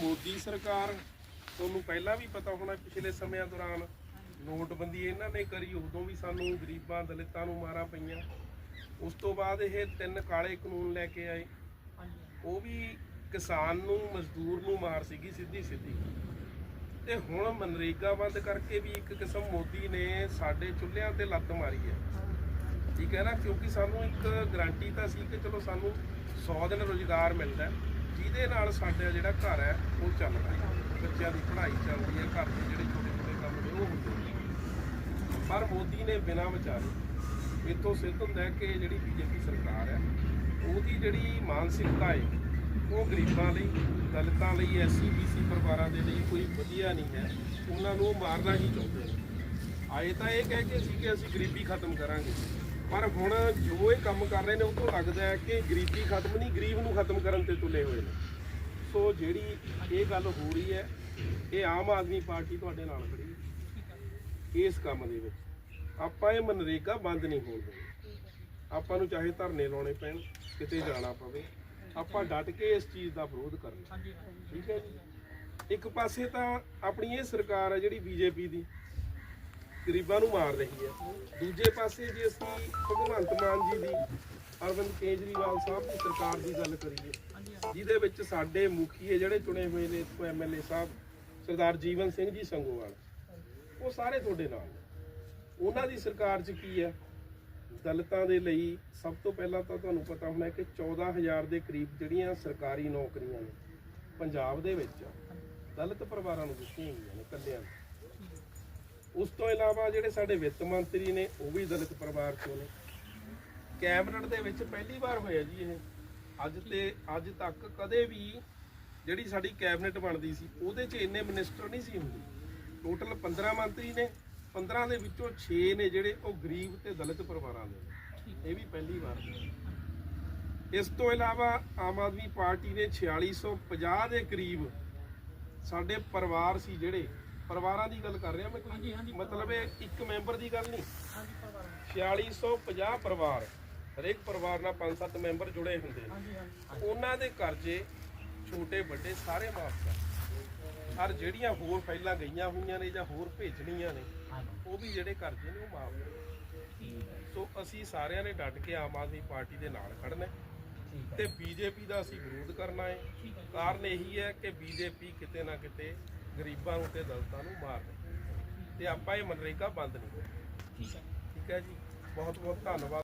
ਮੋਦੀ ਸਰਕਾਰ ਤੁਹਾਨੂੰ ਪਹਿਲਾਂ ਵੀ ਪਤਾ ਹੋਣਾ ਪਿਛਲੇ ਸਮਿਆਂ ਦੌਰਾਨ ਨੋਟਬੰਦੀ ਇਹਨਾਂ ਨੇ ਕਰੀ ਉਦੋਂ ਵੀ ਸਾਨੂੰ ਗਰੀਬਾਂ ਦਲਿਤਾਂ ਨੂੰ ਮਾਰਾਂ ਪਈਆਂ। ਉਸ ਤੋਂ ਬਾਅਦ ਇਹ ਤਿੰਨ ਕਾਲੇ ਕਾਨੂੰਨ ਲੈ ਕੇ ਆਏ। ਉਹ ਵੀ ਕਿਸਾਨ ਨੂੰ ਮਜ਼ਦੂਰ ਨੂੰ ਮਾਰ ਸੀਗੀ ਸਿੱਧੀ ਸਿੱਧੀ। ਤੇ ਹੁਣ ਮਨਰੇਗਾ ਬੰਦ ਕਰਕੇ ਵੀ ਇੱਕ ਕਿਸਮ ਮੋਦੀ ਨੇ ਸਾਡੇ ਚੁੱਲ੍ਹਿਆਂ ਤੇ ਲੱਤ ਮਾਰੀ ਹੈ। ਠੀਕ ਹੈ ਨਾ? ਕਿਉਂਕਿ ਸਾਨੂੰ ਇੱਕ ਗਰੰਟੀ ਤਾਂ ਸੀ ਕਿ ਚਲੋ ਸਾਨੂੰ 100 ਦਿਨ ਰੋਜ਼ਗਾਰ ਮਿਲਦਾ ਹੈ, ਜਿਹਦੇ ਨਾਲ ਸਾਡਾ ਜਿਹੜਾ ਘਰ ਹੈ, ਉਹ ਚੱਲਦਾ ਹੈ। ਬੱਚਿਆਂ ਦੀ ਪੜ੍ਹਾਈ ਚੱਲਦੀ ਹੈ, ਘਰ ਦੇ ਜਿਹੜੇ ਛੋਟੇ ਛੋਟੇ ਕੰਮ ਨੇ, ਉਹ ਹੁੰਦੇ ਨੇ। ਪਰ ਮੋਦੀ ਨੇ ਬਿਨਾਂ ਵਿਚਾਰੇ ਇਤੋਂ ਸਿੱਧ ਹੁੰਦਾ ਕਿ ਜਿਹੜੀ ਬੀਜੇਪੀ ਸਰਕਾਰ ਹੈ, ਉਹਦੀ ਜਿਹੜੀ ਮਾਨਸਿਕਤਾ ਹੈ, ਉਹ ਗਰੀਬਾਂ ਲਈ, ਦਲਿਤਾਂ ਲਈ ਐਸਸੀ ਬੀਸੀ ਪਰਿਵਾਰਾਂ ਦੇ ਲਈ ਕੋਈ ਵਧੀਆ ਨਹੀਂ ਹੈ। ਉਹਨਾਂ ਨੂੰ ਉਹ ਮਾਰਨਾ ਹੀ ਚਾਹੁੰਦੇ ਨੇ। ਆਏ ਤਾਂ ਇਹ ਕਹਿ ਕੇ ਸੀ ਕਿ ਅਸੀਂ ਗਰੀਬੀ ਖਤਮ ਕਰਾਂਗੇ। ਪਰ ਹੁਣ ਜੋ ਇਹ ਕੰਮ ਕਰ ਰਹੇ ਨੇ, ਉਹ ਤੋਂ ਲੱਗਦਾ ਹੈ ਕਿ ਗਰੀਬੀ ਖਤਮ ਨਹੀਂ, ਗਰੀਬ ਨੂੰ ਖਤਮ ਕਰਨ ਤੇ ਤੁਲੇ ਹੋਏ ਨੇ। ਸੋ ਜਿਹੜੀ ਇਹ ਗੱਲ ਹੋ ਰਹੀ ਹੈ, ਇਹ ਆਮ ਆਦਮੀ ਪਾਰਟੀ ਤੁਹਾਡੇ ਨਾਲ ਖੜੀ ਹੈ। ਇਸ ਕੰਮ ਦੇ ਵਿੱਚ ਆਪਾਂ ਇਹ ਮਨਰੇਗਾ ਬੰਦ ਨਹੀਂ ਹੋਣ ਦੇਣੀ। ਆਪਾਂ ਨੂੰ ਚਾਹੇ ਧਰਨੇ ਲਾਉਣੇ ਪੈਣ, ਕਿਤੇ ਜਾਣਾ ਪਵੇ। ਆਪਾਂ ਡਟ ਕੇ ਇਸ ਚੀਜ਼ ਦਾ ਵਿਰੋਧ ਕਰਨਾ। ਠੀਕ ਹੈ ਜੀ? ਇੱਕ ਪਾਸੇ ਤਾਂ ਆਪਣੀ ਇਹ ਸਰਕਾਰ ਹੈ ਜਿਹੜੀ ਬੀਜੇਪੀ ਦੀ। ਗਰੀਬਾਂ ਨੂੰ ਮਾਰ ਰਹੀ ਹੈ। ਦੂਜੇ ਪਾਸੇ ਜੇ ਅਸੀਂ ਭਗਵੰਤ ਮਾਨ ਜੀ ਦੀ, ਅਰਵਿੰਦ ਕੇਜਰੀਵਾਲ ਸਾਹਿਬ ਦੀ ਸਰਕਾਰ ਦੀ ਗੱਲ ਕਰੀਏ, ਜਿਹਦੇ ਵਿੱਚ ਸਾਡੇ ਮੁਖੀਏ ਜਿਹੜੇ ਚੁਣੇ ਹੋਏ ਨੇ, ਇੱਥੋਂ ਐਮਐਲਏ ਸਾਹਿਬ, ਸਰਦਾਰ ਜੀਵਨ ਸਿੰਘ ਜੀ ਸੰਗੋਵਾਲ, ਉਹ ਸਾਰੇ ਤੁਹਾਡੇ ਨਾਲ ਉਹਨਾਂ ਦੀ ਸਰਕਾਰ 'ਚ ਕੀ ਹੈ? ਦਲਿਤਾਂ ਦੇ ਲਈ ਸਭ ਤੋਂ ਪਹਿਲਾਂ ਤਾਂ ਤੁਹਾਨੂੰ ਪਤਾ ਹੋਣਾ ਕਿ 14000 ਦੇ ਕਰੀਬ ਜਿਹੜੀਆਂ ਸਰਕਾਰੀ ਨੌਕਰੀਆਂ ਨੇ, ਪੰਜਾਬ ਦੇ ਵਿੱਚ ਦਲਿਤ ਪਰਿਵਾਰਾਂ ਨੂੰ ਦਿੱਤੀਆਂ ਗਈਆਂ ਨੇ ਕੱਲਿਆਂ ਨੂੰ। ਉਸ ਤੋਂ ਇਲਾਵਾ ਜਿਹੜੇ ਸਾਡੇ ਵਿੱਤ ਮੰਤਰੀ ਨੇ, ਉਹ ਵੀ ਦਲਿਤ ਪਰਿਵਾਰ ਤੋਂ ਨੇ। ਕੈਬਨਿਟ ਦੇ ਵਿੱਚ ਪਹਿਲੀ ਵਾਰ ਹੋਇਆ ਜੀ ਇਹ। ਅੱਜ ਤੇ, ਅੱਜ ਤੱਕ ਕਦੇ ਵੀ ਜਿਹੜੀ ਸਾਡੀ ਕੈਬਨਿਟ ਬਣਦੀ ਸੀ, ਉਹਦੇ 'ਚ ਇੰਨੇ ਮਿਨਿਸਟਰ ਨਹੀਂ ਸੀ ਹੁੰਦੇ। ਟੋਟਲ 15 ਮੰਤਰੀ ਨੇ 15 ਦੇ ਵਿੱਚੋਂ 6 ਨੇ ਜਿਹੜੇ ਉਹ ਗਰੀਬ ਤੇ ਦਲਿਤ ਪਰਿਵਾਰਾਂ ਦੇ ਇਹ ਵੀ ਪਹਿਲੀ ਵਾਰ ਹੋਇਆ। ਇਸ ਤੋਂ ਇਲਾਵਾ ਆਮ ਆਦਮੀ ਪਾਰਟੀ ਨੇ 4650 ਦੇ ਕਰੀਬ ਸਾਡੇ ਪਰਿਵਾਰ ਸੀ ਜਿਹੜੇ ਪਰਿਵਾਰਾਂ ਦੀ ਗੱਲ ਕਰ ਰਿਹਾ ਮੈਂ ਕੋਈ। ਮਤਲਬ ਇਹ ਇੱਕ ਮੈਂਬਰ ਦੀ ਗੱਲ ਨਹੀਂ। 4650 ਪਰਿਵਾਰ। ਹਰੇਕ ਪਰਿਵਾਰ ਨਾਲ 5-7 ਮੈਂਬਰ ਜੁੜੇ ਹੁੰਦੇ ਨੇ। ਉਹਨਾਂ ਦੇ ਕਰਜ਼ੇ ਛੋਟੇ ਵੱਡੇ ਸਾਰੇ ਮਾਫ ਕਰ। ਔਰ ਜਿਹੜੀਆਂ ਹੋਰ ਫਾਈਲਾਂ ਗਈਆਂ ਹੋਈਆਂ ਨੇ ਜਾਂ ਹੋਰ ਭੇਜਣੀਆਂ ਨੇ ਉਹ ਵੀ ਜਿਹੜੇ ਕਰਜ਼ੇ ਨੇ ਉਹ ਮਾਫ ਕਰ ਸੋ ਅਸੀਂ ਸਾਰਿਆਂ ਨੇ ਡਟ ਕੇ ਆਮ ਆਦਮੀ ਪਾਰਟੀ ਦੇ ਨਾਲ ਖੜਨਾ ਤੇ ਬੀਜੇਪੀ ਦਾ ਅਸੀਂ ਵਿਰੋਧ ਕਰਨਾ ਹੈ। ਕਾਰਨ ਇਹੀ ਹੈ ਕਿ ਬੀਜੇਪੀ ਕਿਤੇ ਨਾ ਕਿਤੇ ਗਰੀਬਾਂ ਨੂੰ ਤੇ ਦਲਿਤਾਂ ਨੂੰ ਮਾਰ ਤੇ ਆਪਾਂ ਇਹ ਮਨਰੇਗਾ ਬੰਦ ਨਹੀਂ ਕਰਨੀ ਠੀਕ ਹੈ। ਜੀ। ਬਹੁਤ ਬਹੁਤ ਧੰਨਵਾਦ।